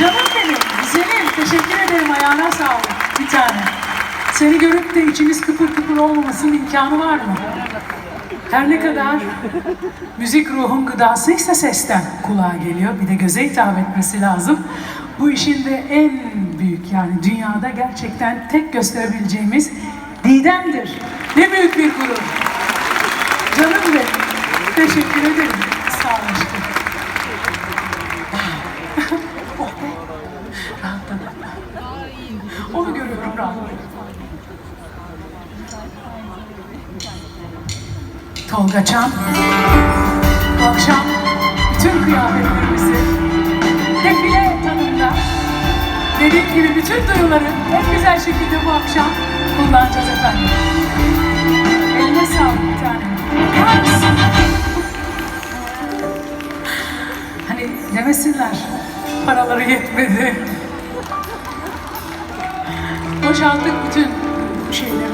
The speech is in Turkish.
Canım benim, güzelim. Teşekkür ederim, ayağına sağlık. Bir tane. Seni görüp de içimiz kıpır kıpır olmamasının imkanı var mı? Her ne kadar müzik ruhun gıdasıysa sesten kulağa geliyor. Bir de göze hitap etmesi lazım. Bu işin de en büyük yani dünyada gerçekten tek gösterebileceğimiz Didem'dir. Ne büyük bir gurur. Canım benim. Teşekkür ederim. Sağ olun. Onu görüyorum rahatladım. Tolga Çam. Bu akşam bütün kıyafetlerimizi defile tadında dediğim gibi bütün duyuları en güzel şekilde bu akşam kullanacağız efendim. Eline sağlık bir tane. Hani demesinler paraları yetmedi. Boşalttık bütün şeyleri.